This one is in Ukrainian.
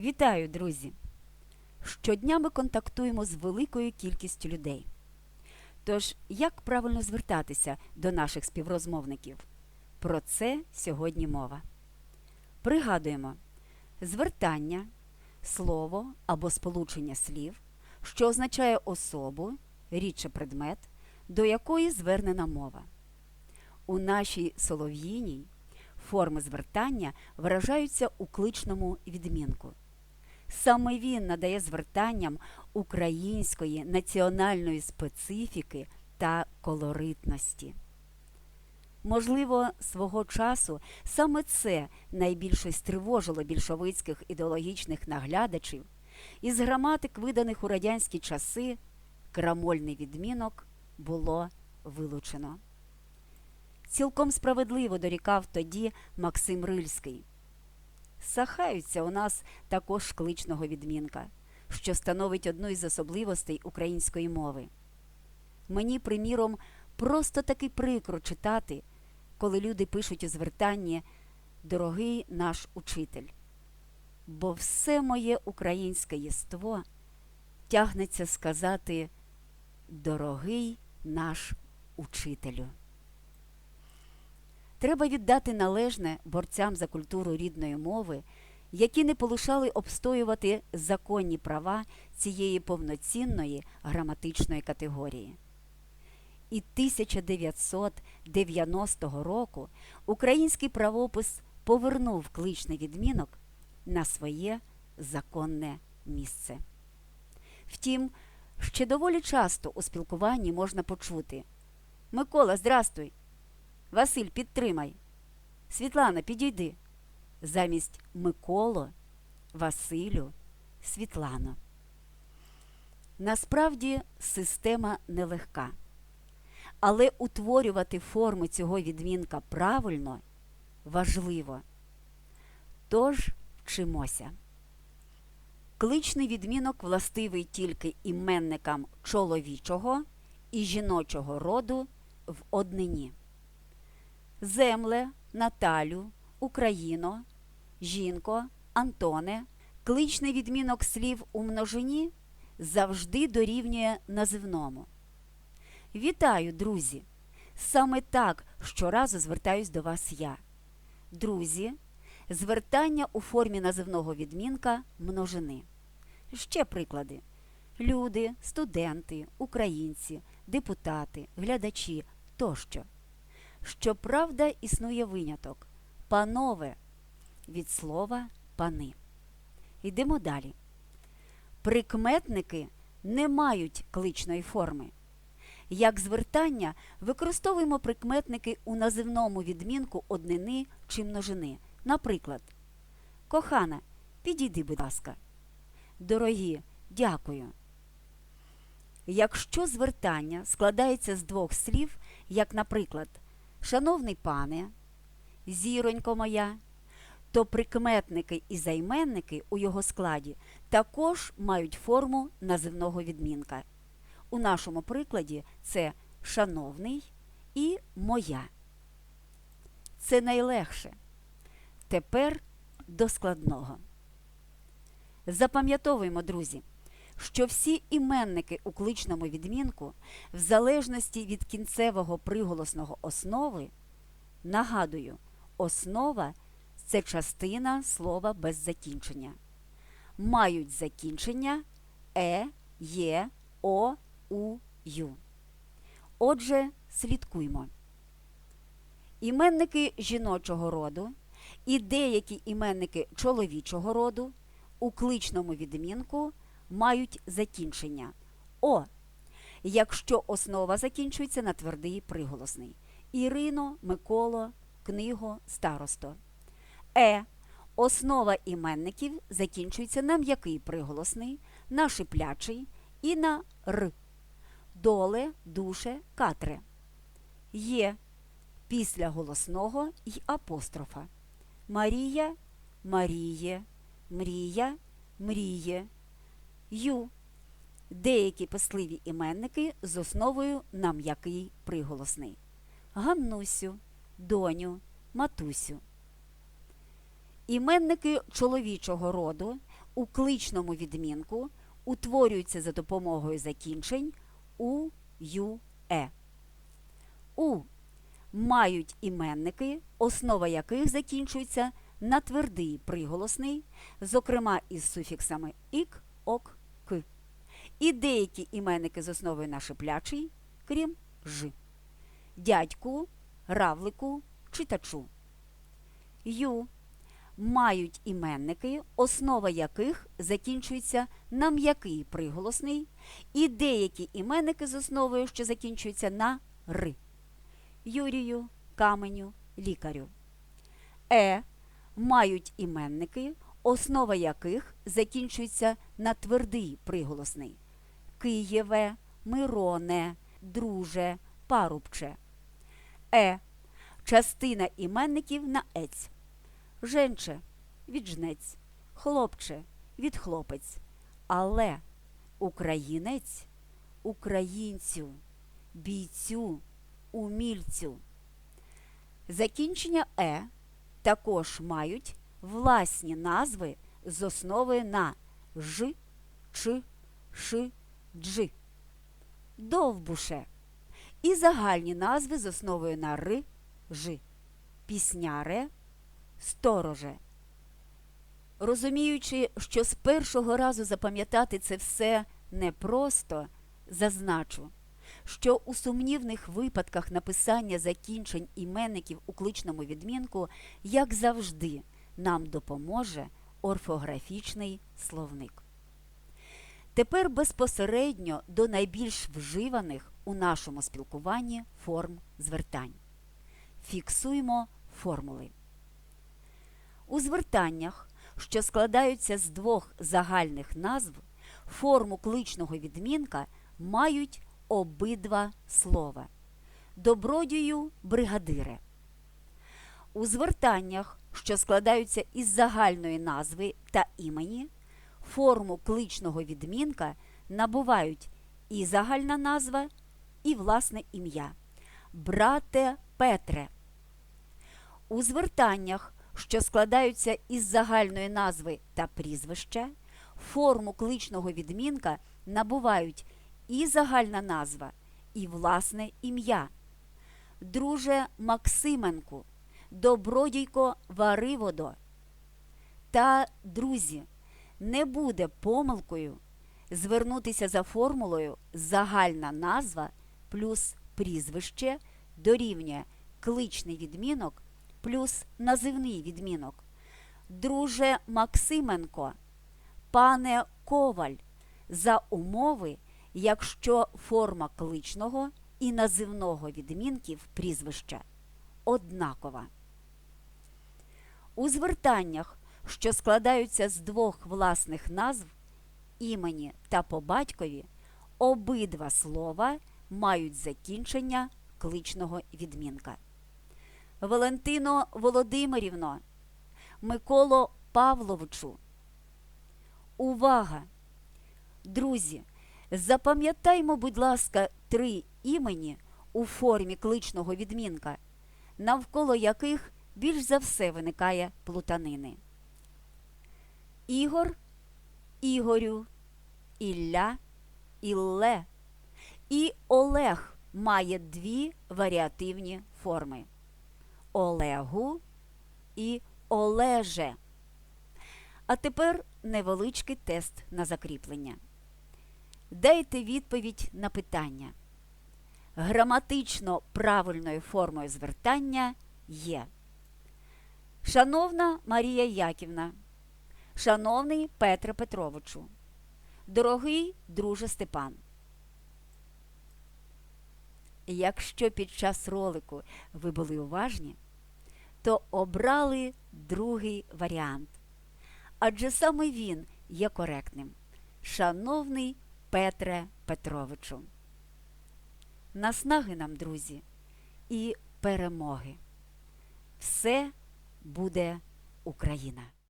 Вітаю, друзі! Щодня ми контактуємо з великою кількістю людей. Тож, як правильно звертатися до наших співрозмовників? Про це сьогодні мова. Пригадуємо звертання, слово або сполучення слів, що означає особу, рідше предмет, до якої звернена мова. У нашій солов'їній форми звертання виражаються у кличному відмінку. Саме він надає звертанням української національної специфіки та колоритності. Можливо, свого часу саме це найбільше стривожило більшовицьких ідеологічних наглядачів, із граматик, виданих у радянські часи, крамольний відмінок було вилучено. Цілком справедливо дорікав тоді Максим Рильський. Сахаються у нас також кличного відмінка, що становить одну із особливостей української мови. Мені, приміром, просто таки прикро читати, коли люди пишуть у звертанні Дорогий наш учитель. Бо все моє українське єство тягнеться сказати Дорогий наш учителю. Треба віддати належне борцям за культуру рідної мови, які не полишали обстоювати законні права цієї повноцінної граматичної категорії. І 1990 року український правопис повернув кличний відмінок на своє законне місце. Втім, ще доволі часто у спілкуванні можна почути Микола, здрастуй! Василь, підтримай. Світлана, підійди. Замість Миколо, Василю, Світлано. Насправді система нелегка. Але утворювати форми цього відмінка правильно важливо. Тож вчимося. Кличний відмінок властивий тільки іменникам чоловічого і жіночого роду в однині земле, Наталю, Україно, жінко, Антоне, кличний відмінок слів у множині завжди дорівнює називному. Вітаю, друзі! Саме так щоразу звертаюсь до вас я. Друзі, звертання у формі називного відмінка множини. Ще приклади: люди, студенти, українці, депутати, глядачі тощо. Щоправда, існує виняток панове від слова пани. Йдемо далі. Прикметники не мають кличної форми. Як звертання використовуємо прикметники у називному відмінку однини чи множини. Наприклад, кохана, підійди, будь ласка. Дорогі, дякую. Якщо звертання складається з двох слів, як, наприклад, Шановний пане, зіронько моя, то прикметники і займенники у його складі також мають форму називного відмінка. У нашому прикладі це шановний і моя. Це найлегше. Тепер до складного. Запам'ятовуємо, друзі, що всі іменники у кличному відмінку, в залежності від кінцевого приголосного основи, нагадую, основа це частина слова без закінчення, мають закінчення е, є, о, у, ю. Отже, слідкуймо. Іменники жіночого роду і деякі іменники чоловічого роду у кличному відмінку мають закінчення О, якщо основа закінчується на твердий приголосний. Ірино, Миколо, книго, старосто. Е. Основа іменників закінчується на м'який приголосний, на шиплячий і на р. Доле, душе, катре. Є після голосного й апострофа. Марія, Маріє, мрія, мріє. Ю. Деякі писливі іменники з основою на м'який приголосний. Ганнусю, доню, матусю. Іменники чоловічого роду у кличному відмінку утворюються за допомогою закінчень у, ю, е. У мають іменники, основа яких закінчується на твердий приголосний, зокрема із суфіксами ік, ок. І деякі іменники з основою на шиплячий, крім ж. Дядьку, равлику, читачу. Ю мають іменники, основа яких закінчується на м'який приголосний, і деякі іменники з основою, що закінчуються на р. Юрію, каменю, лікарю. Е мають іменники, основа яких закінчується на твердий приголосний. Києве, Мироне, друже, парубче. Е. Частина іменників на ець. Женче від жнець, хлопче від хлопець. Але українець українцю, бійцю, умільцю. Закінчення е також мають власні назви з основи на ж, ч, ш, дж. Довбуше і загальні назви з основою на р, ж. Пісняре, стороже. Розуміючи, що з першого разу запам'ятати це все непросто, зазначу, що у сумнівних випадках написання закінчень іменників у кличному відмінку, як завжди, нам допоможе орфографічний словник. Тепер безпосередньо до найбільш вживаних у нашому спілкуванні форм звертань. Фіксуємо формули. У звертаннях, що складаються з двох загальних назв, форму кличного відмінка мають обидва слова. Добродію бригадире. У звертаннях, що складаються із загальної назви та імені, форму кличного відмінка набувають і загальна назва, і власне ім'я. Брате Петре. У звертаннях, що складаються із загальної назви та прізвища, форму кличного відмінка набувають і загальна назва, і власне ім'я. Друже Максименку, добродійко Вариводо. Та, друзі, не буде помилкою звернутися за формулою загальна назва плюс прізвище дорівнює кличний відмінок плюс називний відмінок. Друже Максименко, пане Коваль, за умови, якщо форма кличного і називного відмінків прізвища однакова. У звертаннях, що складаються з двох власних назв імені та по батькові, обидва слова мають закінчення кличного відмінка. Валентино Володимирівно, Миколо Павловичу. Увага! Друзі, запам'ятаймо, будь ласка, три імені у формі кличного відмінка, навколо яких більш за все виникає плутанини. Ігор, Ігорю, Ілля, Ілле і Олег має дві варіативні форми. Олегу і Олеже. А тепер невеличкий тест на закріплення. Дайте відповідь на питання. Граматично правильною формою звертання є. Шановна Марія Яківна, шановний Петре Петровичу, дорогий друже Степан. Якщо під час ролику ви були уважні, то обрали другий варіант. Адже саме він є коректним. Шановний Петре Петровичу. Наснаги нам, друзі, і перемоги. Все буде Україна!